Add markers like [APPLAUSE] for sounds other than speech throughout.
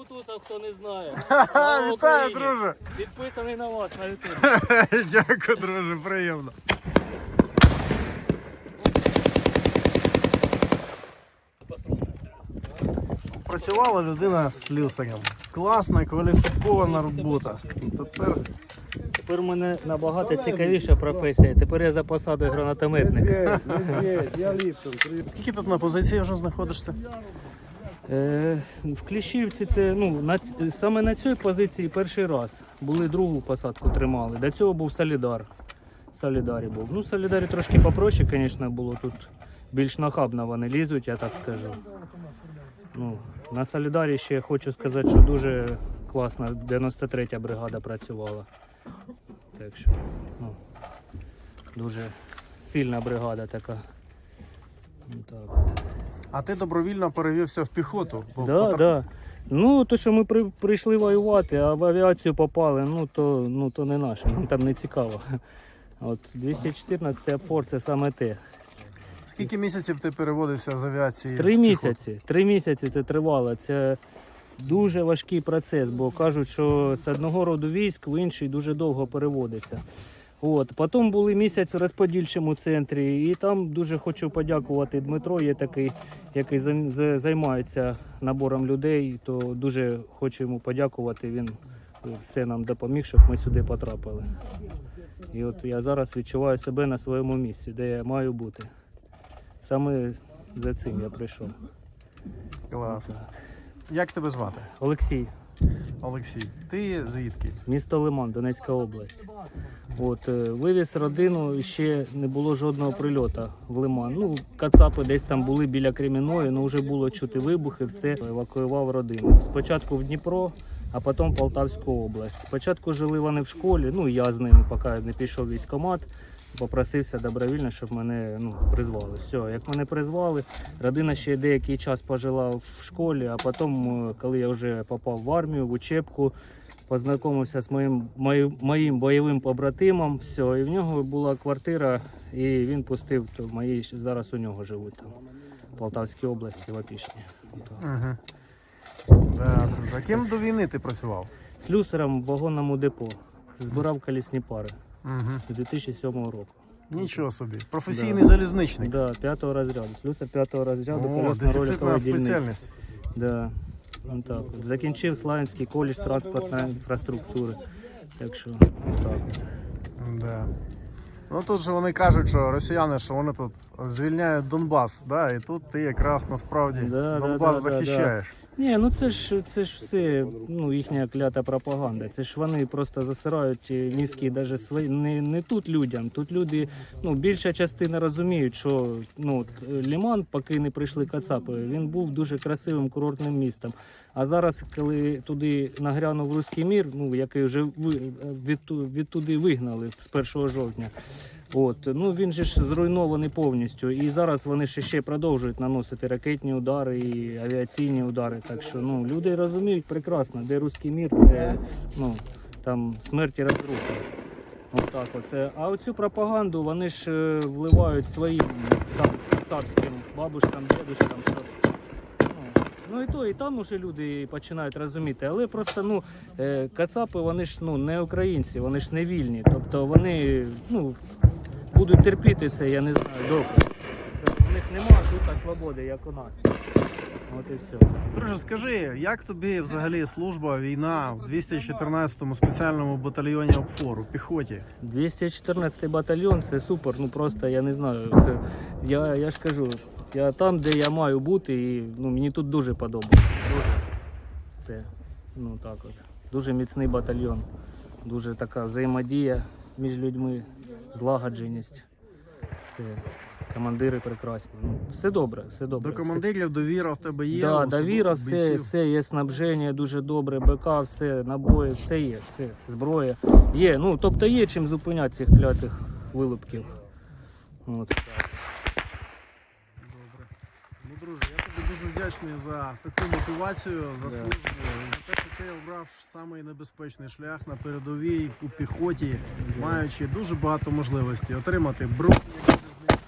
Бутусов, хто не знає. [LAUGHS] Слава Вітаю, Україні! друже! Підписаний на вас на YouTube. Дякую, друже, приємно. Працювала людина з слюсарем. Класна, кваліфікована робота. Тепер Тепер у мене набагато цікавіша професія. Тепер я за посадою гранатометник. Я Ліптон. скільки тут на позиції вже знаходишся? Е, в Кліщівці це ну, на, саме на цій позиції перший раз. Були другу посадку тримали. До цього був Солідар. Солідарі був. Ну, Солідарі трошки попроще, звісно, було тут. Більш нахабно вони лізуть, я так скажу. Ну, на Солідарі ще хочу сказати, що дуже класно 93-я бригада працювала. Так що, ну, дуже сильна бригада така. Так. А ти добровільно перевівся в піхоту. бо Да, потр- да. Ну, то, що ми при, прийшли воювати, а в авіацію попали, ну то, ну, то не наше, нам там не цікаво. От 214 апфор це саме те. Скільки місяців ти переводився з авіації? Три місяці. Три місяці це тривало. Це дуже важкий процес, бо кажуть, що з одного роду військ в інший дуже довго переводиться. От. Потім були місяць в розподільчому центрі, і там дуже хочу подякувати Дмитро, є такий, який займається набором людей, то дуже хочу йому подякувати. Він все нам допоміг, щоб ми сюди потрапили. І от я зараз відчуваю себе на своєму місці, де я маю бути. Саме за цим я прийшов. Клас. Як тебе звати? Олексій, Олексій. Ти звідки? місто Лиман, Донецька область. От, е, вивіз родину, і ще не було жодного прильоту в Лиман. Ну, кацапи десь там були біля Креміної, але вже було чути вибухи, все евакуював родину. Спочатку в Дніпро, а потім в Полтавську область. Спочатку жили вони в школі, ну я з ними, поки не пішов військкомат. Попросився добровільно, щоб мене ну, призвали. Все, як мене призвали, родина ще деякий час пожила в школі, а потім, е, коли я вже попав в армію, в учебку, познайомився з моїм, моїм, моїм бойовим побратимом. Все, і в нього була квартира, і він пустив то мої зараз у нього живуть там, в Полтавській області, в Опішні. Угу. Да. А ким до війни ти працював? Слюсарем в вагонному депо збирав колісні пари з 2007 року. Нічого собі. Професійний залізничник. Да, п'ятого розряду. Слюсар п'ятого розряду, О, колесно дефіцитна роликова дільниця. спеціальність. Да. Ну, так, от. Закінчив Славянський коледж транспортної інфраструктури. Так що, так. от. Да. Ну тут же вони кажуть, що росіяни, що вони тут звільняють Донбас, да? і тут ти якраз насправді Да, да, Донбас да, да, захищаєш. Ні, ну це ж це ж все ну, їхня клята пропаганда. Це ж вони просто засирають е, мізки навіть свої не, не тут людям. Тут люди, ну більша частина розуміють, що ну е, Ліман, поки не прийшли Кацапи, він був дуже красивим курортним містом. А зараз, коли туди нагрянув руський мір, ну який вже ви відту- відтуди вигнали з 1 жовтня. От ну він же ж зруйнований повністю. І зараз вони ще ще продовжують наносити ракетні удари і авіаційні удари. Так що ну люди розуміють прекрасно, де руський мір, це ну там смерть і розруха. Отак от. Е, А оцю пропаганду вони ж е, вливають своїм там царським бабушкам, дедушкам. Ну, і то, і там уже люди починають розуміти, але просто ну е, кацапи вони ж ну не українці, вони ж не вільні. Тобто вони ну будуть терпіти це, я не знаю, довго. У них немає духа свободи, як у нас. От і все. Друже, скажи, як тобі взагалі служба, війна в 214-му спеціальному батальйоні ОПФОРу, піхоті? 214 й батальйон це супер, ну просто я не знаю. Я, я ж кажу, я там, де я маю бути, і ну, мені тут дуже подобається. Дуже. Все. Ну так от. Дуже міцний батальйон, дуже така взаємодія між людьми, злагодженість. Все. Командири прекрасні. Ну, все добре, все добре. До командирів довіра в тебе є? Да, особливо довіра, все, бійців? все є снабження дуже добре, БК, все, набої, все є, все, зброя. Є, ну тобто є чим зупиняти цих клятих вилупків. От. Добре. Ну, друже, я тобі дуже вдячний за таку мотивацію, за службу, за те, ти обрав самий небезпечний шлях на передовій у піхоті, маючи дуже багато можливостей отримати бронь як залізничник,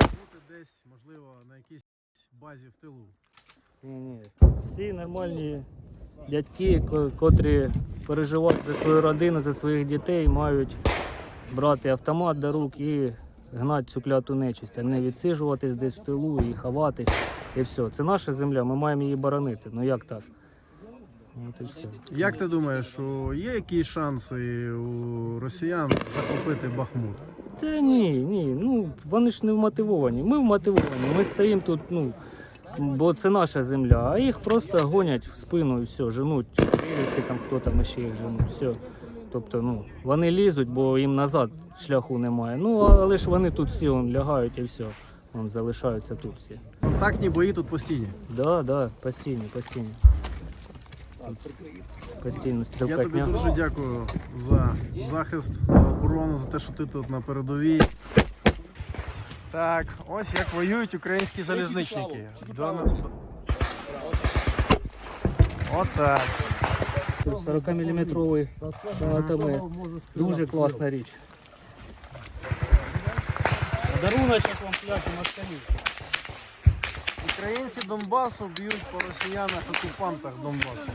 бути десь, можливо, на якійсь базі в тилу. Ні, ні. Всі нормальні дядьки, котрі переживають за свою родину, за своїх дітей, мають брати автомат до рук і гнати цю кляту нечисть, а не відсиджуватись десь в тилу і ховатись. І все. Це наша земля, ми маємо її боронити. Ну як так? От і все. Як ти думаєш, що є якісь шанси у росіян захопити Бахмут? Та ні, ні. Ну вони ж не вмотивовані. Ми вмотивовані. Ми стоїмо тут, ну бо це наша земля, а їх просто гонять в спину і все, женуть. Дивляться там хто там ще їх женуть. Все. Тобто, ну вони лізуть, бо їм назад шляху немає. Ну але ж вони тут всі он, лягають і все. Вон, залишаються тут всі. Контактні бої тут постійні. Так, Да, да, постійно. Тут Постійно Я тобі стрілкатня. дуже дякую за захист, за оборону, за те, що ти тут на передовій. Так, ось як воюють українські залізничники. До... Отак. 40 мм АТМ. Дуже класна річ. Даруночок вам кляті москалі. Українці Донбасу б'ють по росіянах окупантах Донбасу.